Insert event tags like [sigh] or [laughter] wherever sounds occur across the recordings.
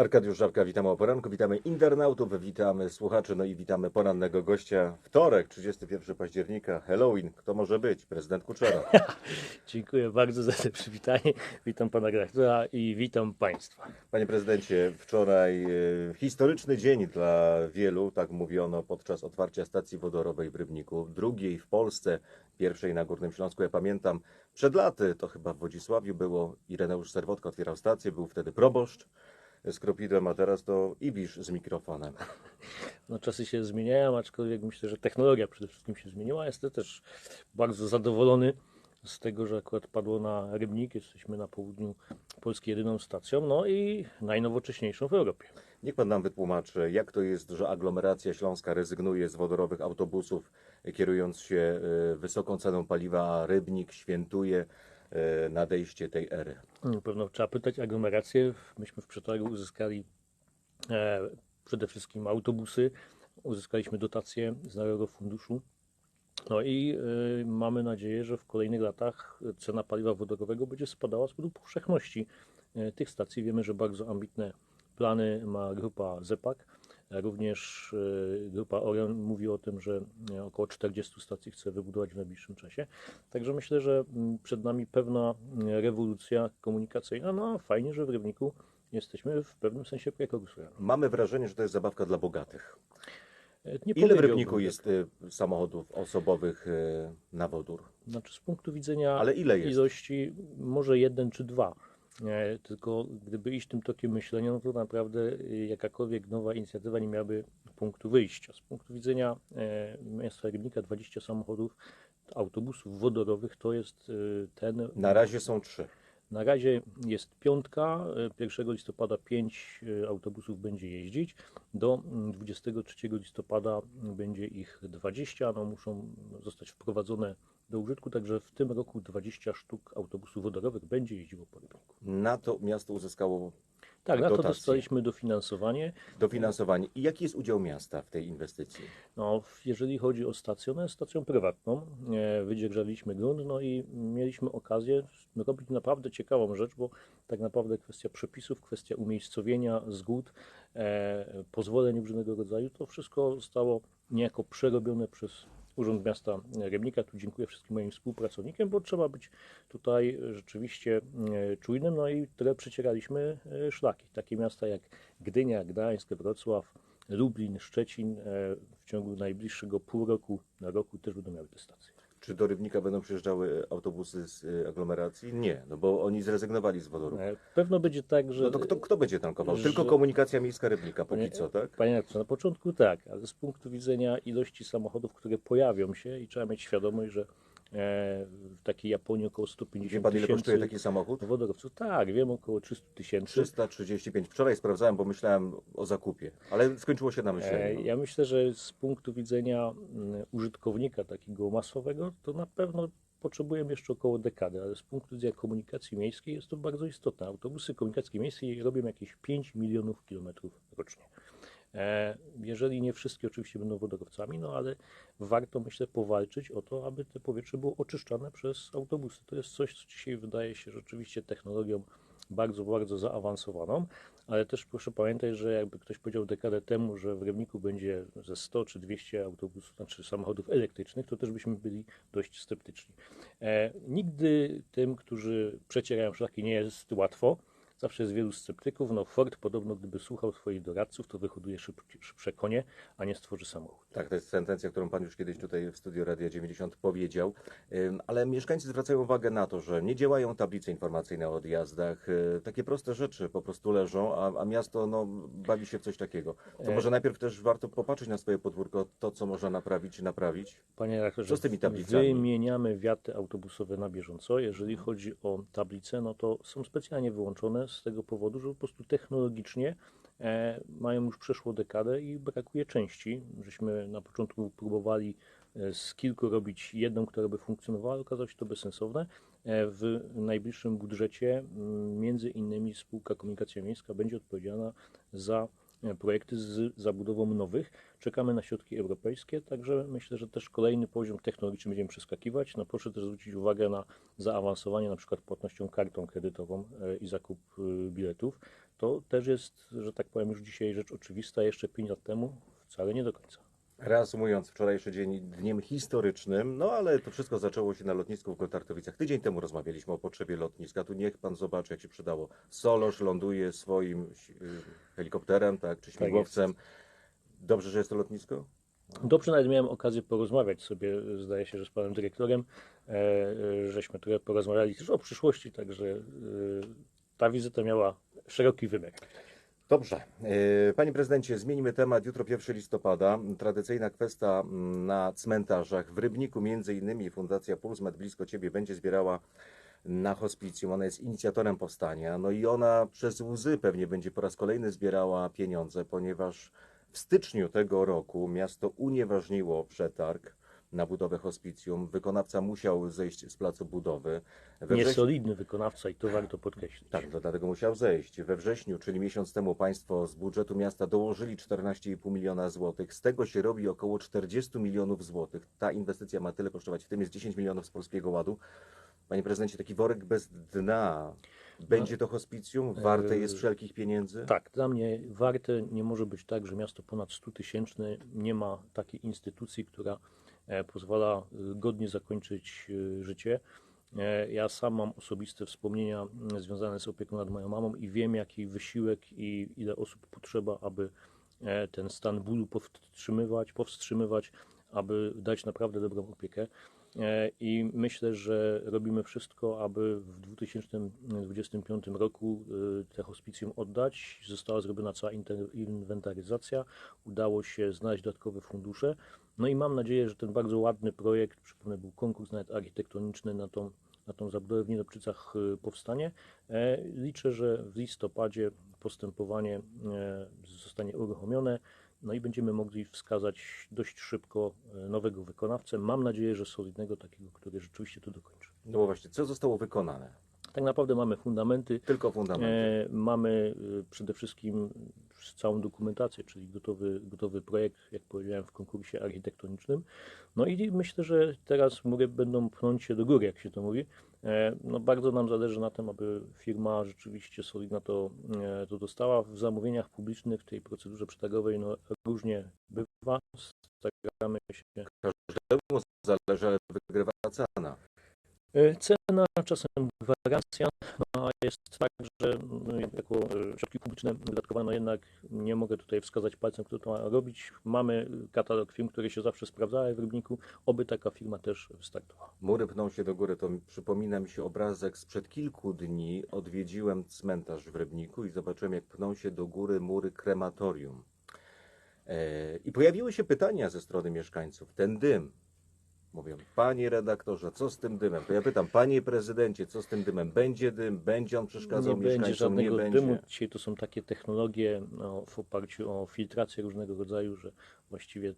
Arkadiusz Żabka, witamy o poranku, witamy internautów, witamy słuchaczy, no i witamy porannego gościa. Wtorek, 31 października, Halloween. Kto może być? Prezydent Kuczera. [laughs] Dziękuję bardzo za to przywitanie. Witam pana redaktora i witam państwa. Panie prezydencie, wczoraj e, historyczny dzień dla wielu, tak mówiono podczas otwarcia stacji wodorowej w Rybniku, drugiej w Polsce, pierwszej na Górnym Śląsku. Ja pamiętam, przed laty, to chyba w Wodzisławiu było, Ireneusz Serwotka otwierał stację, był wtedy proboszcz z kropidłem, a teraz to Ibisz z mikrofonem. [laughs] No, czasy się zmieniają, aczkolwiek myślę, że technologia przede wszystkim się zmieniła. Jestem też bardzo zadowolony z tego, że akurat padło na Rybnik. Jesteśmy na południu Polski jedyną stacją, no i najnowocześniejszą w Europie. Niech pan nam wytłumaczy, jak to jest, że aglomeracja śląska rezygnuje z wodorowych autobusów, kierując się e, wysoką ceną paliwa, a Rybnik świętuje nadejście tej ery. Na pewno trzeba pytać aglomerację. Myśmy w przetargu uzyskali e, przede wszystkim autobusy, uzyskaliśmy dotacje z Narodowego Funduszu. No i e, mamy nadzieję, że w kolejnych latach cena paliwa wodorowego będzie spadała z powodu powszechności e, tych stacji. Wiemy, że bardzo ambitne plany ma grupa ZEPAK. Również e, grupa Orion mówi o tym, że e, około 40 stacji chce wybudować w najbliższym czasie. Także myślę, że mm, przed nami pewna mm, rewolucja komunikacyjna. No fajnie, że w Rybniku jesteśmy w pewnym sensie prekursorem. Mamy wrażenie, że to jest zabawka dla bogatych. E, Nie Ile w Rybniku tak. jest samochodów osobowych na wodór? Znaczy z punktu widzenia Ale ile jest? ilości może jeden czy dwa. E, Tylko gdyby iść tym tokiem myślenia, no to naprawdę e, jakakolwiek nowa inicjatywa nie miałaby punktu wyjścia. Z punktu widzenia e, miasta Rybnika 20 samochodów, autobusów wodorowych to jest e, ten Na razie są trzy. Na razie jest piątka. e, 1 listopada 5 autobusów będzie jeździć. Do mm, 23 listopada będzie ich 20. No, muszą zostać wprowadzone do użytku, także w tym roku 20 sztuk autobusów wodorowych będzie jeździło po Rybniku. Na to miasto uzyskało Tak, na to dostaliśmy dofinansowanie. dofinansowanie. I jaki jest udział miasta w tej inwestycji? No, jeżeli chodzi o stację, ona jest stacją prywatną. Wydzierżaliśmy grunt, no i mieliśmy okazję robić naprawdę ciekawą rzecz, bo tak naprawdę kwestia przepisów, kwestia umiejscowienia, zgód, e, pozwoleń różnego rodzaju, to wszystko zostało niejako przerobione przez Urząd Miasta Rybnika. Tu dziękuję wszystkim moim współpracownikom, bo trzeba być tutaj rzeczywiście e, czujnym, no i tyle przecieraliśmy e, szlaki. Takie miasta jak Gdynia, Gdańsk, Wrocław, Lublin, Szczecin e, w ciągu najbliższego pół roku na roku też będą miały te stacje. Czy do Rybnika będą przyjeżdżały autobusy z e, aglomeracji? Nie, no bo oni zrezygnowali z wodoru. E, Pewno będzie tak, że. No to kto, kto będzie tankował? że- Tylko komunikacja miejska Rybnika póki Panie- co, tak? Panie redaktorze, na początku tak, ale z punktu widzenia ilości samochodów, które pojawią się i trzeba mieć świadomość, że w takiej Japonii około Wie 150 pan ile kosztuje tysięcy taki samochód? wodorowców. Tak, wiem, około 300 tysięcy. 335. Wczoraj sprawdzałem, bo myślałem o zakupie, ale skończyło się na E, myśleniu. Ja myślę, że z punktu widzenia mm, użytkownika takiego masowego, to na pewno potrzebujemy jeszcze około dekady, ale z punktu widzenia komunikacji miejskiej jest to bardzo istotne. Autobusy komunikacji miejskiej robią jakieś 5 milionów kilometrów rocznie. E, Jeżeli nie wszystkie oczywiście będą wodorowcami, no ale warto myślę powalczyć o to, aby te powietrze było oczyszczane przez autobusy. To jest coś, co dzisiaj wydaje się rzeczywiście technologią bardzo, bardzo zaawansowaną, ale też proszę pamiętać, że jakby ktoś powiedział dekadę temu, że w Rybniku będzie ze 100 czy 200 autobusów, znaczy samochodów elektrycznych, to też byśmy byli dość sceptyczni. E, nigdy tym, którzy przecierają szlaki, nie jest łatwo. Zawsze jest wielu sceptyków. No Ford podobno, gdyby słuchał swoich doradców, to wyhoduje szyb, szybsze konie, a nie stworzy samochód. Tak, to jest sentencja, którą pan już kiedyś tutaj w studiu Radia 90 powiedział. Ale mieszkańcy zwracają uwagę na to, że nie działają tablice informacyjne o odjazdach. y, Takie proste rzeczy po prostu leżą, a, a miasto no, bawi się w coś takiego. To E. może najpierw też warto popatrzeć na swoje podwórko, to co można naprawić i naprawić. Panie redaktorze, Co z tymi tablicami? wymieniamy wiaty autobusowe na bieżąco. Jeżeli chodzi o tablice, no to są specjalnie wyłączone z tego powodu, że po prostu technologicznie e, mają już przeszło dekadę i brakuje części. Żeśmy na początku próbowali e, z kilku robić jedną, która by funkcjonowała, ale okazało się to bezsensowne. E, w najbliższym budżecie między innymi spółka Komunikacja Miejska będzie odpowiedzialna za projekty z zabudową nowych. Czekamy na środki europejskie, także myślę, że też kolejny poziom technologiczny będziemy przeskakiwać. No proszę też zwrócić uwagę na zaawansowanie na przykład płatnością kartą kredytową e, i zakup e, biletów. To też jest, że tak powiem, już dzisiaj rzecz oczywista, jeszcze 5 lat temu wcale nie do końca. Reasumując, wczorajszy dzień dniem historycznym, no ale to wszystko zaczęło się na lotnisku w Gotartowicach. Tydzień temu rozmawialiśmy o potrzebie lotniska. Tu niech pan zobaczy, jak się przydało. Solosz ląduje swoim y, helikopterem, tak, czy śmigłowcem. Dobrze, że jest to lotnisko? Dobrze, nawet miałem okazję porozmawiać sobie, zdaje się, że z panem dyrektorem, e, e, żeśmy trochę porozmawiali też o przyszłości, także e, ta wizyta miała szeroki wymiar. Dobrze. E, Panie prezydencie, zmieńmy temat. Jutro 1 listopada. Tradycyjna kwestia mm, na cmentarzach. W Rybniku między innymi Fundacja Pulsmet blisko Ciebie będzie zbierała na hospicjum. Ona jest inicjatorem powstania. No i ona przez łzy pewnie będzie po raz kolejny zbierała pieniądze, ponieważ w styczniu tego roku miasto unieważniło przetarg na budowę hospicjum. Wykonawca musiał zejść z placu budowy. We Niesolidny wykonawca i to warto podkreślić. tak, to dlatego musiał zejść. We wrześniu, czyli miesiąc temu, państwo z budżetu miasta dołożyli 14,5 miliona złotych. Z tego się robi około 40 milionów złotych. Ta inwestycja ma tyle kosztować, w tym jest 10 milionów z Polskiego Ładu. Panie prezydencie, taki worek bez dna. Będzie to hospicjum? Warte jest Yy, wszelkich pieniędzy? Tak, dla mnie warte nie może być tak, że miasto ponad 100 tysięczne nie ma takiej instytucji, która e, pozwala e, godnie zakończyć e, życie. E, Ja sam mam osobiste wspomnienia m, związane z opieką nad moją mamą i wiem, jaki wysiłek i ile osób potrzeba, aby ten stan bólu powstrzymywać, powstrzymywać, aby dać naprawdę dobrą opiekę. E, I myślę, że robimy wszystko, aby w 2025 roku e, te hospicjum oddać. Została zrobiona cała inwentaryzacja, udało się znaleźć dodatkowe fundusze. No i mam nadzieję, że ten bardzo ładny projekt, przypomnę, był konkurs nawet architektoniczny na tą, na tą zabudowę w Niedobczycach e, powstanie. Liczę, że w listopadzie postępowanie zostanie uruchomione. No i będziemy mogli wskazać dość szybko e, nowego wykonawcę. Mam nadzieję, że solidnego takiego, który rzeczywiście to dokończy. No bo właśnie, co zostało wykonane? Tak naprawdę mamy fundamenty, Tylko fundamenty. e, mamy e, przede wszystkim całą dokumentację, czyli gotowy, gotowy projekt, jak powiedziałem, w konkursie architektonicznym. No i myślę, że teraz mury będą pchnąć się do góry, jak się to mówi. E, No bardzo nam zależy na tym, aby firma rzeczywiście solidna to, e, to dostała. W zamówieniach publicznych, w tej procedurze przetargowej, no różnie bywa. Staramy się Każdemu zależy, ale wygrywa cena. E, Cena, czasem gwarancja, no a jest tak, że no, jako e, środki publiczne wydatkowano jednak nie mogę tutaj wskazać palcem, kto to ma robić. Mamy katalog firm, które się zawsze sprawdzały w Rybniku, oby taka firma też wystartowała. Mury pną się do góry, to mi- przypomina mi się obrazek sprzed kilku dni. Odwiedziłem cmentarz w Rybniku i zobaczyłem, jak pną się do góry mury krematorium. E, I pojawiły się pytania ze strony mieszkańców. Ten dym. Mówią, panie redaktorze, co z tym dymem? To ja pytam, panie prezydencie, co z tym dymem? Będzie dym? Będzie on przeszkadzał nie będzie mieszkańcom? Nie żadnego będzie. dymu. Dzisiaj to są takie technologie no, w oparciu o filtrację różnego rodzaju, że właściwie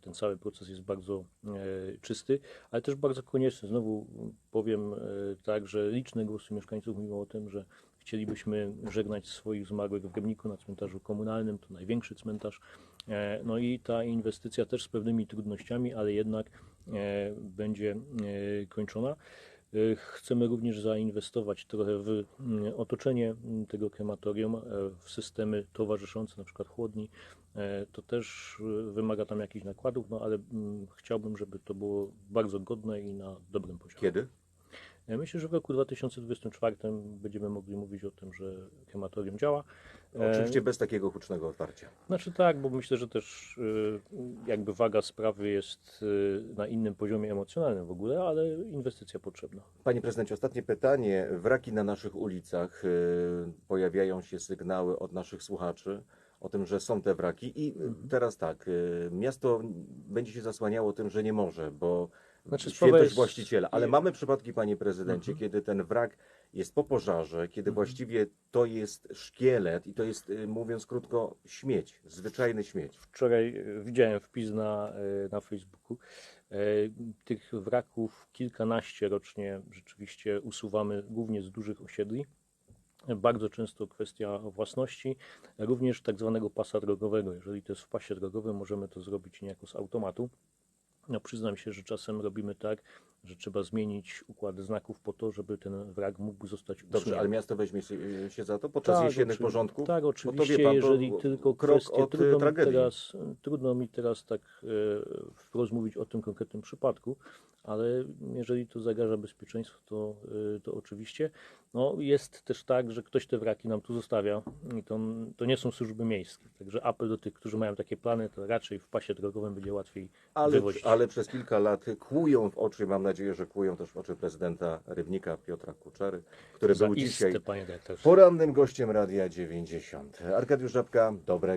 ten cały proces jest bardzo e, czysty, ale też bardzo konieczny. Znowu powiem e, tak, że liczne głosy mieszkańców mówią o tym, że chcielibyśmy żegnać swoich zmarłych w Rybniku na cmentarzu komunalnym, to największy cmentarz. E, No i ta inwestycja też z pewnymi trudnościami, ale jednak będzie e, kończona. E, Chcemy również zainwestować trochę w otoczenie tego krematorium, e, w systemy towarzyszące, na przykład chłodni. E, To też e, wymaga tam jakichś nakładów, no ale chciałbym, żeby to było bardzo godne i na dobrym poziomie. Kiedy? E, Myślę, że w roku 2024 będziemy mogli mówić o tym, że krematorium działa. E, Oczywiście bez takiego hucznego otwarcia. Znaczy tak, bo myślę, że też y, jakby waga sprawy jest y, na innym poziomie emocjonalnym w ogóle, ale inwestycja potrzebna. Panie prezydencie, ostatnie pytanie. Wraki na naszych ulicach. Pojawiają się sygnały od naszych słuchaczy o tym, że są te wraki. I Mhm. teraz tak, miasto będzie się zasłaniało tym, że nie może, bo Znaczy, świętość jest- właściciela. Ale mamy przypadki, panie prezydencie, Mhm. kiedy ten wrak jest po pożarze, kiedy Mhm. właściwie to jest szkielet i to jest, y, mówiąc krótko, śmieć, zwyczajny śmieć. Wczoraj y, widziałem wpis na, y, na Facebooku. Tych wraków kilkanaście rocznie rzeczywiście usuwamy, głównie z dużych osiedli. Bardzo często kwestia własności, również tak zwanego pasa drogowego. Jeżeli to jest w pasie drogowym, możemy to zrobić niejako z automatu. No, przyznam się, że czasem robimy tak, że trzeba zmienić układ znaków po to, żeby ten wrak mógł zostać Dobrze, usunięty. ale miasto weźmie się, się za to podczas jesiennych oczy- porządków? Tak, oczywiście, pan, jeżeli tylko kwestie, y, trudno, mi tragedii. teraz, trudno mi teraz tak e, wprost mówić o tym konkretnym przypadku, ale jeżeli to zagraża bezpieczeństwu, to, e, to oczywiście. No, jest też tak, że ktoś te wraki nam tu zostawia i to, to nie są służby miejskie. Także apel do tych, którzy mają takie plany, to raczej w pasie drogowym będzie łatwiej Ale, wywozić. ale przez kilka lat kłują w oczy, mam nadzieję, że kłują też w oczy prezydenta Rybnika Piotra Kuczery, który był Zaiste, dzisiaj panie dyrektorze. porannym gościem Radia 90. Arkadiusz Żabka, dobrego.